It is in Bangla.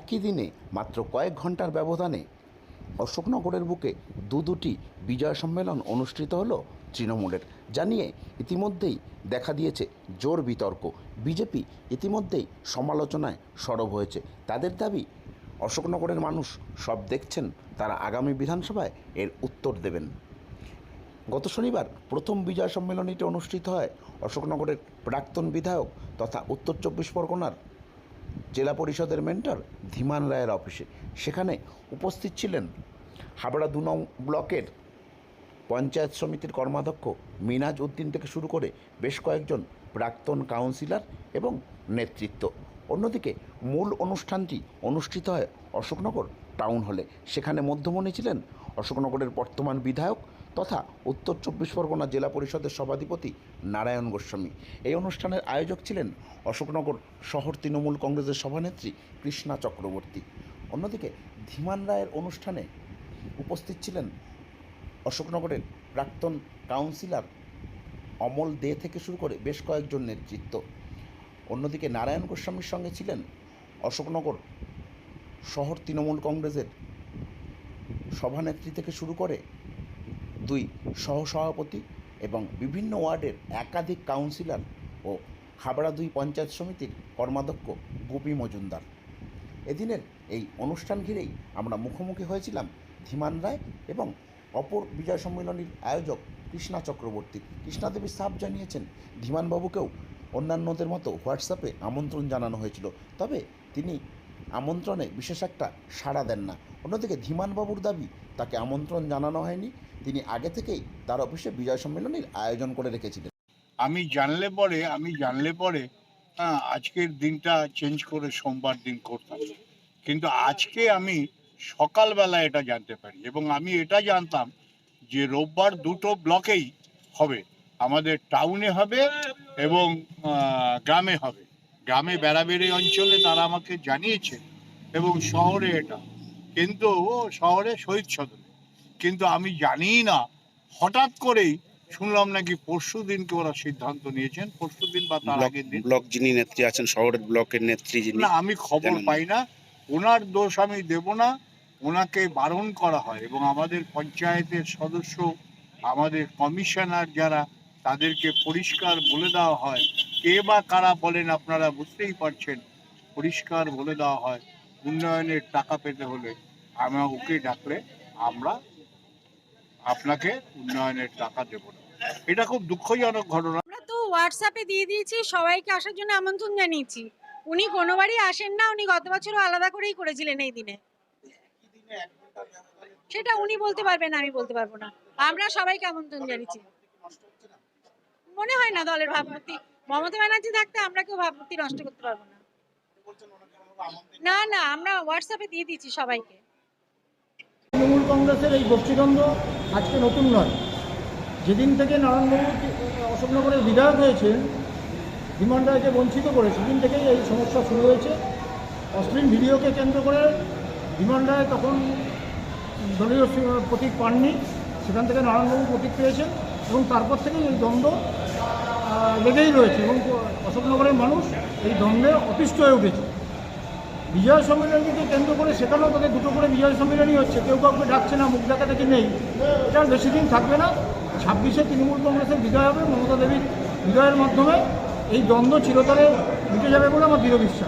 একই দিনে মাত্র কয়েক ঘণ্টার ব্যবধানে অশোকনগরের বুকে দু দুটি বিজয় সম্মেলন অনুষ্ঠিত হলো তৃণমূলের। জানিয়ে ইতিমধ্যেই দেখা দিয়েছে জোর বিতর্ক। বিজেপি ইতিমধ্যেই সমালোচনায় সরব হয়েছে। তাদের দাবি, অশোকনগরের মানুষ সব দেখছেন, তারা আগামী বিধানসভায় এর উত্তর দেবেন। গত শনিবার প্রথম বিজয় সম্মেলনীটি অনুষ্ঠিত হয় অশোকনগরের প্রাক্তন বিধায়ক তথা উত্তর চব্বিশ পরগনার জেলা পরিষদের মেন্টর ধীমান রায়ের অফিসে। সেখানে উপস্থিত ছিলেন হাবড়া দু নং ব্লকের পঞ্চায়েত সমিতির কর্মাধ্যক্ষ মিনাজ উদ্দিন থেকে শুরু করে বেশ কয়েকজন প্রাক্তন কাউন্সিলর এবং নেতৃত্ব। অন্যদিকে মূল অনুষ্ঠানটি অনুষ্ঠিত হয় অশোকনগর টাউন হলে। সেখানে মধ্যমণি ছিলেন অশোকনগরের বর্তমান বিধায়ক তথা উত্তর চব্বিশ পরগনা জেলা পরিষদের সভাধিপতি নারায়ণ গোস্বামী। এই অনুষ্ঠানের আয়োজক ছিলেন অশোকনগর শহর তৃণমূল কংগ্রেসের সভানেত্রী কৃষ্ণা চক্রবর্তী। অন্যদিকে ধীমান রায়ের অনুষ্ঠানে উপস্থিত ছিলেন অশোকনগরের প্রাক্তন কাউন্সিলর অমল দে থেকে শুরু করে বেশ কয়েকজন নেতৃত্ব। অন্যদিকে নারায়ণ গোস্বামীর সঙ্গে ছিলেন অশোকনগর শহর তৃণমূল কংগ্রেসের সভানেত্রী থেকে শুরু করে দুই সহসভাপতি এবং বিভিন্ন ওয়ার্ডের একাধিক কাউন্সিলর ও হাবড়া দুই পঞ্চায়েত সমিতির কর্মাধ্যক্ষ গোপী মজুমদার। এদিনের এই অনুষ্ঠান ঘিরেই আমরা মুখোমুখি হয়েছিলাম ধীমান রায় এবং অপর বিজয় সম্মেলনীর আয়োজক কৃষ্ণা চক্রবর্তী। কৃষ্ণাদেবী সাপ জানিয়েছেন, ধীমানবাবুকেও অন্যান্যদের মতো হোয়াটসঅ্যাপে আমন্ত্রণ জানানো হয়েছিল। তবে তিনি আমন্ত্রণে বিশেষ একটা সাড়া দেন না। অন্যদিকে ধীমানবাবুর দাবি, তাকে আমন্ত্রণ জানানো হয়নি। তিনি আগে থেকেই তার অফিসে বিজয় সম্মেলনের আয়োজন করে রেখেছিলেন। আমি জানলে পরে, আমি জানলে পরে হ্যাঁ আজকের দিনটা চেঞ্জ করে সোমবার দিন করতাম। কিন্তু আজকে আমি সকালবেলা এটা জানতে পারি এবং আমি এটা জানতাম যে রোববার দুটো ব্লকেই হবে। আমাদের টাউনে হবে এবং গ্রামে হবে। গ্রামে বেড়াবেড়ি অঞ্চলে তারা আমাকে জানিয়েছে এবং শহরে এটা। কিন্তু শহরে শহীদ সদনে। কিন্তু আমি জানি না হঠাৎ করেই শুনলাম নাকি পরশু দিনকে ওরা সিদ্ধান্ত নিয়েছেন। পরশু দিন বা তার আগের দিন। ব্লক যিনি নেত্রী আছেন শহরের ব্লকের নেত্রী যিনি না আমি খবর পাই না। ওনার দোষ আমি দেব না। ওনাকে বারণ করা হয় এবং আমাদের পঞ্চায়েতের সদস্য আমাদের কমিশনার যারা তাদেরকে পরিষ্কার বলে দেওয়া হয়। কে বা কারা বলেন আপনারা বুঝতেই পারছেন। পরিষ্কার বলে দেওয়া হয়, উন্নয়নের টাকা পেতে হলে আমরা ওকে ডাকলে আমরা আপনাকে উন্নয়নের টাকা দেব না। এটা খুব দুঃখজনক ঘটনা। আমরা তো হোয়াটসঅ্যাপে দিয়ে দিয়েছি, সবাইকে আসার জন্য আমন্ত্রণ জানিয়েছি। উনি কোনোবারই আসেন না, উনি গত বছরও আলাদা করেই করেছিলেন এই দিনে। সেটা উনি বলতে পারবেন, আমি বলতে পারব না। আমরা সবাইকে আমন্ত্রণ জানিয়েছি। মনে হয় না দলের ভাবমূর্তি। মমতা ব্যানার্জি থাকতে আমরা কেউ ভাবমূর্তি নষ্ট করতে পারব না। না না, আমরা হোয়াটসঅ্যাপে দিয়ে দিয়েছি সবাইকে। তৃণমূল কংগ্রেসের এই গোষ্ঠীদ্বন্দ্ব আজকে নতুন নয়। যেদিন থেকে নারায়ণবাবু অশোকনগরের বিধায়ক হয়েছে বিমান রায়কে বঞ্চিত করে সেদিন থেকেই এই সমস্যা শুরু হয়েছে। অশ্লীল ভিডিওকে কেন্দ্র করে বিমান রায় তখন দলীয় প্রতীক পাননি। সেখান থেকে নারায়ণবাবু প্রতীক পেয়েছেন এবং তারপর থেকেই এই দ্বন্দ্ব লেগেই রয়েছে এবং অশোকনগরের মানুষ এই দ্বন্দ্বে অতিষ্ঠ হয়ে উঠেছে। বিজয় সম্মেলনীকে কেন্দ্র করে সেখানেও তাদের দুটো করে বিজয় সম্মেলনী হচ্ছে। কেউ কাউকে ডাকছে না, মুখ দেখা দেখি নেই। এটা বেশি দিন থাকবে না। ছাব্বিশে তৃণমূল কংগ্রেসের বিজয় হবে, মমতা দেবীর বিজয়ের মাধ্যমে। এই দ্বন্দ্ব চিরতরে মিটে যাবে বলে আমার দৃঢ় বিশ্বাস।